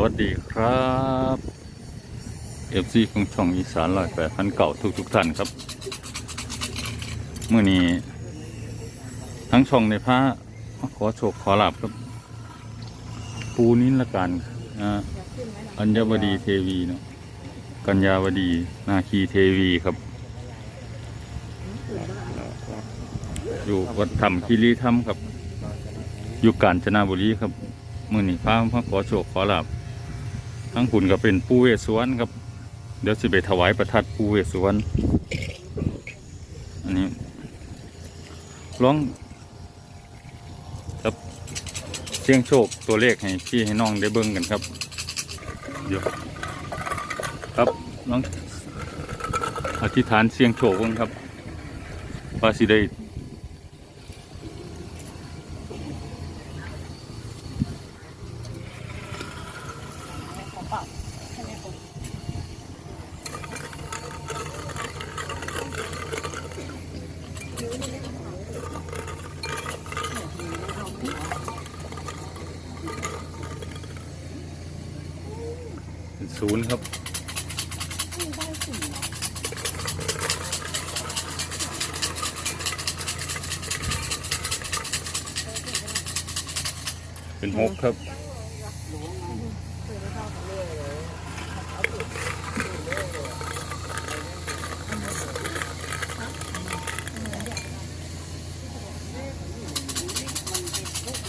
วัสดีครับเอฟซีของช่องอีสานลอยแปดพันเก่าทุกทุกท่านครับ เมื่อนี้ ทั้งช่องในพระขอโชคขอลาบครับ ปูนินละกันอ่าอัญวดีเทวีเนาะกัญญาวดี นาคีเทวีครับ อยู่วัดธรรมคีรีธรรมครับ อยู่กาญจนบุรีครับมื่อนี้พามาขอโชคขอลาบ ทั้งคุณก็เป็นปูเวสวรรณครับ เดี๋ยวสิไปถวายประทัดปูเวสวรรณอันนี้ร้องครับเสียงโชคตัวเลขให้พี่ให้น้องได้เบิ่งกันครับเดี๋ยวครับน้องอธิษฐานเสียงโชคเบิ่งครับว่าสิได้ ศูนย์ครับเป็นหกครับ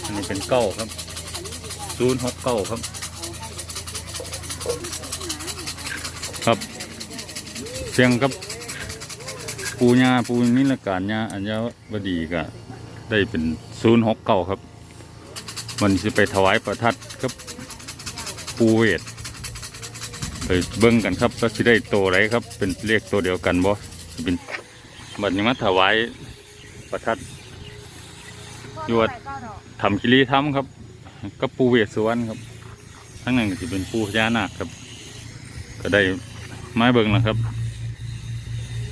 อันนี้เป็นเก้าครับศูนย์หกเก้าครับ ครับเสียงครับปูญาปูนิลการญาอัญญาวดีก็ได้เป็นศูนย์หกเก้าครับ มันจะไปถวายประทัดครับปูเวทไปเบิ้งกันครับว่าสิได้โตไรครับ เป็นเลขตัวเดียวกันบ่สิเป็นบัดนี้มาถวายประทัดยวดทำกิริทำครับก็ปูเวสสวรรณครับ ทั้งนั้นก็จะเป็นปูพญานาคครับ ก็ได้ไม้เบิงแล้วครับ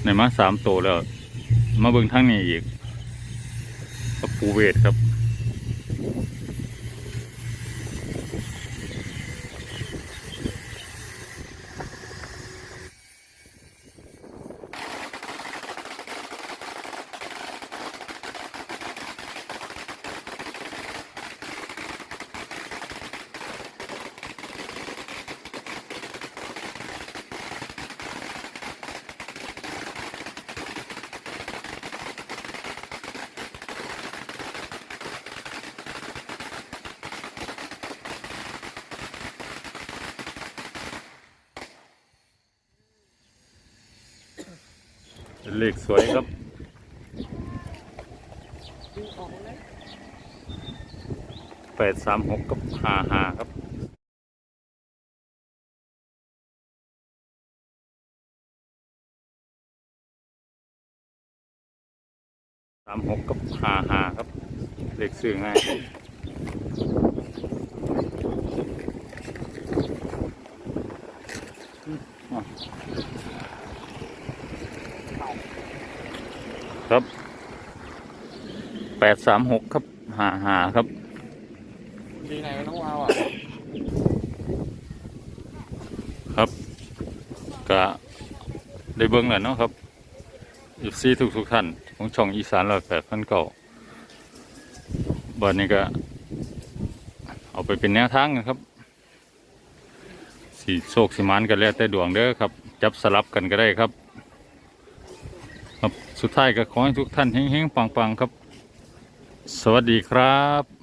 ในมาสามโตแล้ว มาเบิงทั้งนี้อีกปูเวทครับ เป็นเลขสวยครับแปดสามหกกับห้าห้าครับสามหกกับห้าห้าครับ เลขซื้อง่าย ครับแปดสามหกครับห้าห้าครับ ดีไหนก็ต้องว้าวอะ ครับก็ได้เบิ้งแล้วเนาะครับอีซีทุกทุกๆท่าน ของช่องอีสานร้อยแปดพันเก่าบัดนี้ก็ เอาไปเป็นแนวทางนะครับสีโชคสีมันกันแล้วแต่ดวงเด้อครับ จับสลับกันก็ได้ครับ ครับสุดท้ายก็ขอให้ทุกท่านเฮงๆปังๆครับ สวัสดีครับ